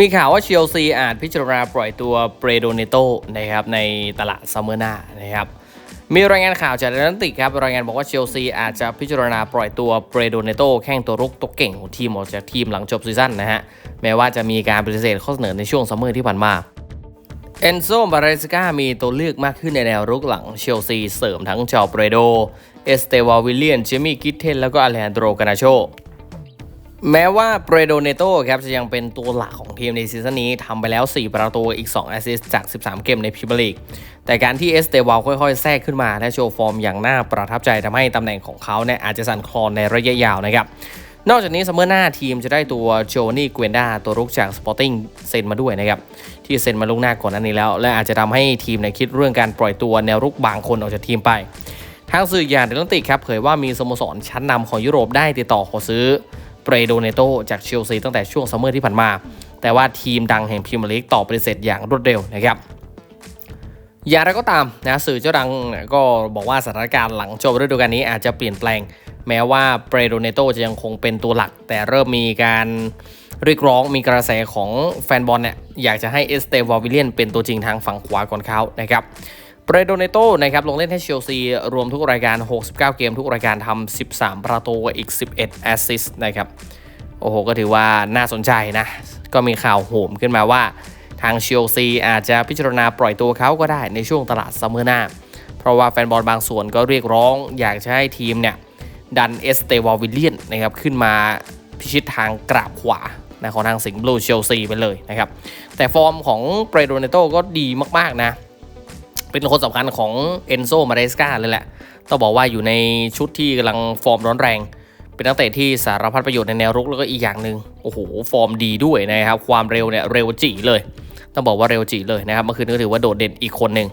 มีข่าวว่าเชลซีอาจพิจารณาปล่อยตัวเปรโดเนโตนะครับในตลาดซัมเมอร์หน้านะครับมีรายงานข่าวจากแอตแลนติกครับรายงานบอกว่าเชลซีอาจจะพิจารณาปล่อยตัวเปรโดเนโตแข้งตัวรุกตัวเก่งของทีมออกจากทีมหลังจบซีซั่นนะฮะแม้ว่าจะมีการปฏิเสธข้อเสนอในช่วงซัมเมอร์ที่ผ่านมาเอนโซบาเรสกามีตัวเลือกมากขึ้นในแนวรุกหลังเชลซีเสริมทั้งจอเปรโด เอสเตวาวิลเลียน เจมี่กิทเทน แล้วก็อเลนโดรกานาโช แม้ว่าเปรโดเนโตครับจะยังเป็นตัวหลักของทีมในซีซั่นนี้ทำไปแล้ว 4 ประตูอีก 2 แอสซิสต์จาก 13 เกมในพรีเมียร์ลีก แต่การที่เอสเตวาลค่อยๆ แทรกขึ้นมา และโชว์ฟอร์มอย่างน่าประทับใจทำให้ตำแหน่งของเขาเนี่ยอาจจะสั่นคลอนในระยะยาวนะครับ นอกจากนี้ซัมเมอร์หน้าทีมจะได้ตัวโจนี่เกวนดาตัวรุกจากสปอร์ติ้งเซ็นมาด้วยนะครับ ที่เซ็นมาลุกหน้าก่อนหน้านี้แล้ว และอาจจะทำให้ทีมในคิดเรื่องการปล่อยตัวแนวรุกบางคนออกจากทีมไป ทางสื่ออย่างเดลนติกครับเผยว่ามีสโมสรชั้นนำของยุโรปได้ติดต่อขอซื้อ เปรโดเนโตจากเชลซีตั้งแต่ช่วงซัมเมอร์ที่ผ่านมา แต่ว่าทีมดังแห่งพรีเมียร์ลีกตอบปฏิเสธอย่างรวดเร็วนะครับอย่างไรก็ตามนะสื่อเจ้าดังก็บอกว่าสถานการณ์หลังจบฤดูกาลนี้อาจจะเปลี่ยนแปลง แม้ว่าเปรโดเนโตจะยังคงเป็นตัวหลัก แต่เริ่มมีการเรียกร้องมีกระแสของแฟนบอลเนี่ยอยากจะให้เอสเตวาวิเลียนเป็นตัวจริงทางฝั่งขวาก่อนเขานะครับ เปรโดเนโตนะครับลงเล่นให้เชลซี รวมทุกรายการ 69 เกมทุกรายการทำ 13 ประตูอีก 11 แอสซิสต์นะครับ โอ้โห ก็ถือว่าน่าสนใจนะ ก็มีข่าวโหมขึ้นมาว่า ทางเชลซีอาจจะพิจารณาปล่อยตัวเขาก็ได้ในช่วงตลาดซัมเมอร์หน้า เพราะว่าแฟนบอลบางส่วนก็เรียกร้อง อยากจะให้ทีมเนี่ยดันเอสเตวาวิลเลียนนะครับขึ้นมาพิชิตทางกราบขวานะของทางสิงห์บลูเชลซีไปเลยนะครับ แต่ฟอร์มของเปรโดเนโตก็ดีมากๆนะ เป็นคนสำคัญของเอนโซมาเรสกาเลยแหละ ต้องบอกว่าอยู่ในชุดที่กำลังฟอร์มร้อนแรง เป็นนักเตะที่สารพัดประโยชน์ในแนวรุกแล้วก็อีกอย่างหนึ่งโอ้โห ฟอร์มดีด้วยนะครับ ความเร็วเนี่ยเร็วจีเลย ต้องบอกว่าเร็วจีเลยนะครับเมื่อคืนก็ถือว่าโดดเด่นอีกคนหนึ่ง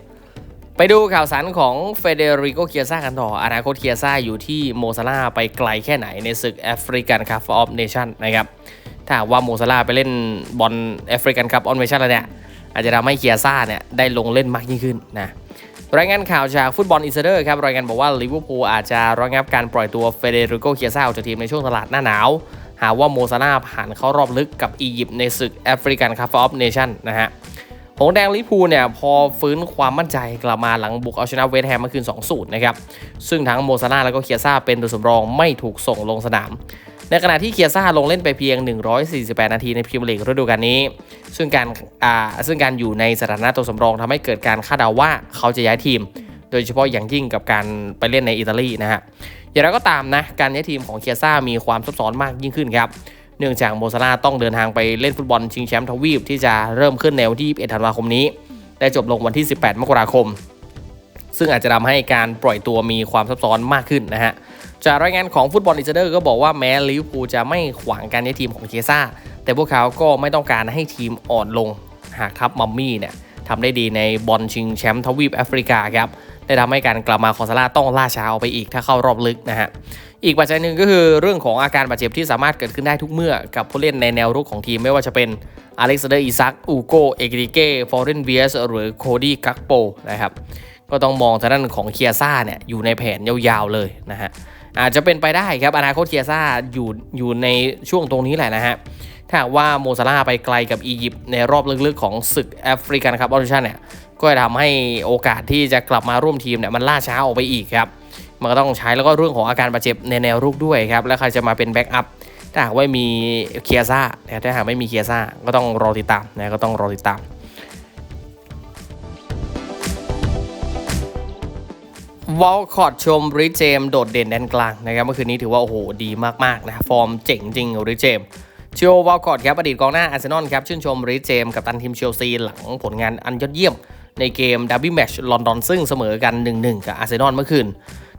ไปดูข่าวสารของเฟเดริโกเคียซ่ากันต่อ อนาคตเคียซ่าอยู่ที่โมซาลาไปไกลแค่ไหนในศึกแอฟริกันคัพออฟเนชั่นนะครับ ถ้าว่าโมซาลาไปเล่นบอลแอฟริกันคัพออฟเนชั่นแล้วเนี่ย อาจจะทำให้เคียซ่าเนี่ยได้ลงเล่นมากยิ่งขึ้นนะรายงานข่าวจากฟุตบอลอินเซเดอร์ครับรายงานบอกว่าลิเวอร์พูลอาจจะระงับการปล่อยตัวเฟเดริโกเคียซ่าออกจากทีมในช่วงตลาดหน้าหนาว หากว่าโมซาลาผ่านเข้ารอบลึกกับอียิปต์ในศึกแอฟริกันคัพออฟเนชั่นนะฮะหงแดงลิเวอร์พูลเนี่ยพอฟื้นความมั่นใจกลับมาหลังบุกเอาชนะเวสต์แฮมเมื่อคืน2-0นะครับซึ่งทั้งโมซาลาแล้วก็เคียซ่าเป็นตัวสำรองไม่ถูกส่งลงสนาม ในขณะที่เคียซ่าลงเล่นไปเพียง 148 นาทีในพรีเมียร์ลีกฤดูกาลนี้ ซึ่งการอ่าซึ่งการอยู่ในสถานะตัวสำรองทำให้เกิดการคาดเดาว่าเขาจะย้ายทีม โดยเฉพาะอย่างยิ่งกับการไปเล่นในอิตาลีนะฮะอย่างไรก็ตามนะการย้ายทีมของเคียซ่ามีความซับซ้อนมากยิ่งขึ้นครับเนื่องจากโมซาลาต้องเดินทางไปเล่นฟุตบอลชิงแชมป์ทวีปที่จะเริ่มขึ้นในวันที่21ธันวาคมนี้ได้จบลงวันที่ 18 มกราคม ซึ่งอาจจะทำให้การปล่อยตัวมีความซับซ้อนมากขึ้นนะฮะจากรายงานของฟุตบอลอินเซเดอร์ก็บอกว่าแม้ลิเวอร์พูลจะไม่ขวางการย้ายทีมของเคซ่า แต่พวกเขาก็ไม่ต้องการให้ทีมอ่อนลง หากทัพมัมมี่เนี่ยทำได้ดีในบอลชิงแชมป์ทวีปแอฟริกาครับได้ทำให้การกลับมาของซาร่าต้องล่าช้าออกไปอีกถ้าเข้ารอบลึกนะฮะ อีกปัจจัยหนึ่งก็คือเรื่องของอาการบาดเจ็บที่สามารถเกิดขึ้นได้ทุกเมื่อกับผู้เล่นในแนวรุกของทีมไม่ว่าจะเป็นอเล็กซานเดอร์อิซักอูโกเอกิริเก้ฟอร์เรนเวียสหรือโคดี้กักโปนะครับ ก็ต้องมองทางด้านของเคียซ่าเนี่ยอยู่ในแผนยาวๆเลยนะฮะอาจจะเป็นไปได้ครับอนาคตเคียซ่าอยู่อยู่ในช่วงตรงนี้แหละนะฮะถ้าหากว่าโมซาลาไปไกลกับอียิปต์ในรอบลึกๆของศึกแอฟริกันครับออริชันเนี่ยก็จะทำให้โอกาสที่จะกลับมาร่วมทีมเนี่ยมันล่าช้าออกไปอีกครับมันก็ต้องใช้แล้วก็เรื่องของอาการบาดเจ็บในแนวรุกด้วยครับแล้วใครจะมาเป็นแบ็กอัพถ้าหากว่ามีเคียซ่าถ้าหากไม่มีเคียซ่าก็ต้องรอติดตามนะก็ต้องรอติดตาม วอลคอตชมริเจม โดดเด่นแดนกลางนะครับเมื่อคืนนี้ถือว่า โอ้โห ดีมาก ๆ นะ ฟอร์มเจ๋งจริงริเจมเชียวอลคอตครับ อดีตกองหน้าอาร์เซนอลครับ ชื่นชมริเจม กับตันทีมเชลซีหลังผลงานอันยอดเยี่ยม ในเกมดับบิแมชลอนดอนซึ่งเสมอกัน 1-1 กับอาร์เซนอลเมื่อคืน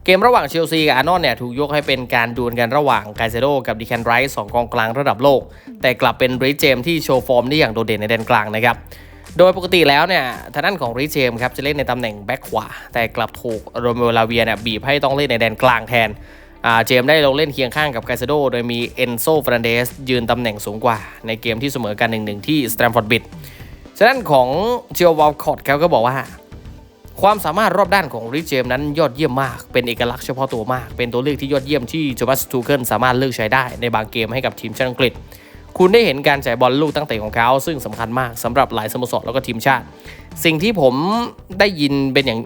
เกมระหว่างเชลซีกับอาร์นอลเนี่ยถูกยกให้เป็นการดวลกันระหว่างไกเซโดกับดิแคนไรส์สองกองกลางระดับโลก แต่กลับเป็นริเจมที่โชว์ฟอร์มได้อย่างโดดเด่นในแดนกลางนะครับ โดยปกติแล้วเนี่ยทางด้านของริเจมครับจะเล่นในตำแหน่งแบ็คขวา แต่กลับถูกโรเมลาเวียเนี่ยบีบให้ต้องเล่นในแดนกลางแทนอ่าเจมได้ลงเล่นเคียงข้างกับไกเซโด โดยมีเอนโซฟรันเดสยืนตำแหน่งสูงกว่า ในเกมที่เสมอกัน1-1ที่สแตมฟอร์ดบิดฉะนั้นของเจลวอลคอตเขาก็บอกว่า ความสามารถรอบด้านของริเจมนั้นยอดเยี่ยมมาก เป็นเอกลักษณ์เฉพาะตัวมาก เป็นตัวเลือกที่ยอดเยี่ยมที่โจมัสทูเคิลสามารถเลือกใช้ได้ในบางเกมให้กับทีมชาติอังกฤษ คุณได้เห็นการจ่ายบอลลูกตั้งเตะของเขา ซึ่งสำคัญมากสำหรับหลายสโมสรแล้วก็ทีมชาติ สิ่งที่ผมได้ยินเป็นอย่าง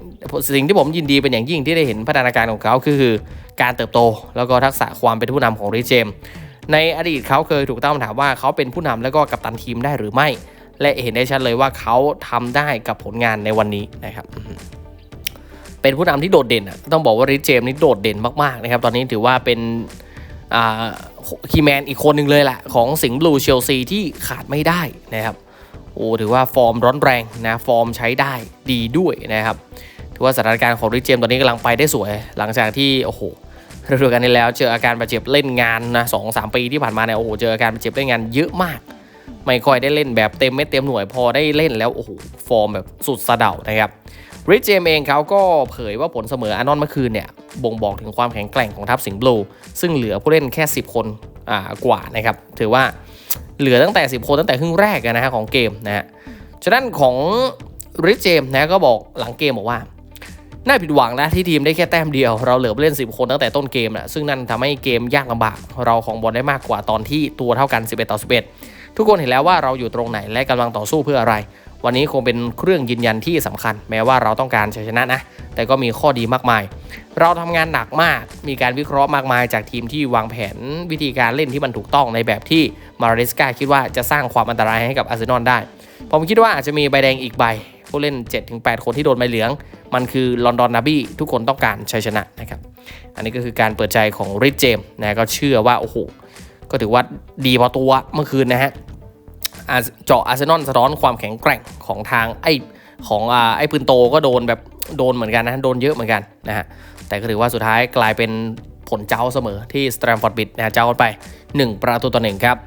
สิ่งที่ผมยินดีเป็นอย่างยิ่งที่ได้เห็นพัฒนาการของเขาคือการเติบโต แล้วก็ทักษะความเป็นผู้นำของริเจม ในอดีตเขาเคยถูกตั้งคำถามว่าเขาเป็นผู้นำแล้วก็กัปตันทีมได้หรือไม่ และเห็นได้ชัดเลยว่าเขาทำได้กับผลงานในวันนี้นะครับเป็นผู้นำที่โดดเด่นอะต้องบอกว่าริชเจมนี่โดดเด่นมากๆนะครับตอนนี้ถือว่าเป็น คีแมนอีกคนหนึ่งเลยแหละของสิงห์บลูเชลซีที่ขาดไม่ได้นะครับโอ้ถือว่าฟอร์มร้อนแรงนะฟอร์มใช้ได้ดีด้วยนะครับถือว่าสถานการณ์ของริเจมส์ตอนนี้กำลังไปได้สวย หลังจากที่โอ้โหฤดูกาลนี้แล้วเจออาการบาดเจ็บเล่นงานนะสองสามปีที่ผ่านมาเนี่ยโอ้โหเจออาการบาดเจ็บเล่นงานเยอะมาก ไม่ค่อยได้เล่นแบบเต็มเม็ดเต็มหน่วยพอได้เล่นแล้วโอ้โหฟอร์มแบบสุดสะเดานะครับ ริชเจมเองเขาก็เผยว่าผลเสมออานอนเมื่อคืนเนี่ยบ่งบอกถึงความแข็งแกร่งของทัพสิงห์บลูซึ่งเหลือผู้เล่นแค่ 10 คนกว่านะครับถือว่าเหลือตั้งแต่ 10 คนตั้งแต่ครึ่งแรกนะฮะของเกมนะฮะฉะนั้นของริชเจมนะก็บอกหลังเกมบอกว่าน่าผิดหวังนะที่ทีมได้แค่แต้มเดียวเราเหลือผู้เล่น 10 คนตั้งแต่ต้นเกมนะซึ่งนั่นทำให้เกมยากลำบากเราของบอลได้มากกว่าตอนที่ตัวเท่ากัน 11 ต่อ 11 ทุกคนเห็นแล้วว่าเราอยู่ตรงไหนและกำลังต่อสู้เพื่ออะไร วันนี้คงเป็นเครื่องยืนยันที่สำคัญ แม้ว่าเราต้องการชัยชนะนะ แต่ก็มีข้อดีมากมาย เราทำงานหนักมาก มีการวิเคราะห์มากมายจากทีมที่วางแผนวิธีการเล่นที่มันถูกต้องในแบบที่มาริสกาคิดว่าจะสร้างความอันตรายให้กับอาร์เซนอลได้ ผมคิดว่าอาจจะมีใบแดงอีกใบผู้เล่น 7-8 คนที่โดนใบเหลือง มันคือลอนดอนนาบี้ทุกคนต้องการชัยชนะนะครับ อันนี้ก็คือการเปิดใจของริชเจมส์นะก็เชื่อว่าโอ้โหก็ถือว่าดีพอตัวเมื่อคืนนะฮะ เจาะอาร์เซนอลสะท้อนความแข็งแกร่งของทางไอ้ของอไอ้ปืนโตก็โดนแบบโดนเหมือนกันนะโดนเยอะเหมือนกันนะฮะแต่ก็ถือว่าสุดท้ายกลายเป็นผลเจ้าเสมอที่สแตรมฟอร์ดบิดนะฮะเจ้ากันไป 1 ประตูต่อหนึ่งครับ